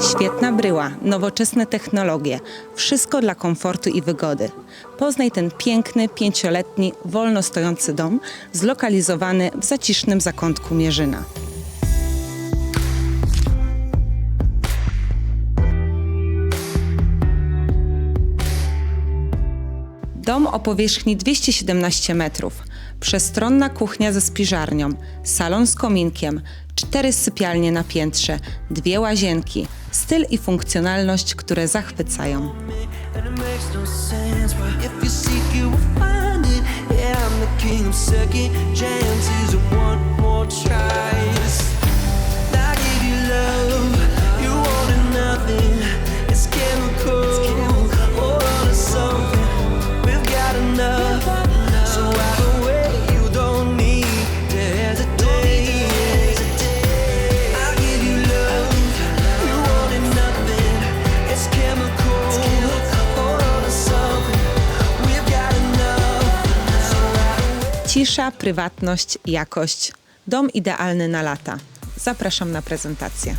Świetna bryła, nowoczesne technologie, wszystko dla komfortu i wygody. Poznaj ten piękny, pięcioletni, wolno stojący dom, zlokalizowany w zacisznym zakątku Mierzyna. Dom o powierzchni 217 metrów, przestronna kuchnia ze spiżarnią, salon z kominkiem, cztery sypialnie na piętrze, dwie łazienki, styl i funkcjonalność, które zachwycają. if you seek, you will find it. Yeah, I'm the king of second chances Cisza, prywatność, jakość. Dom idealny na lata. Zapraszam na prezentację.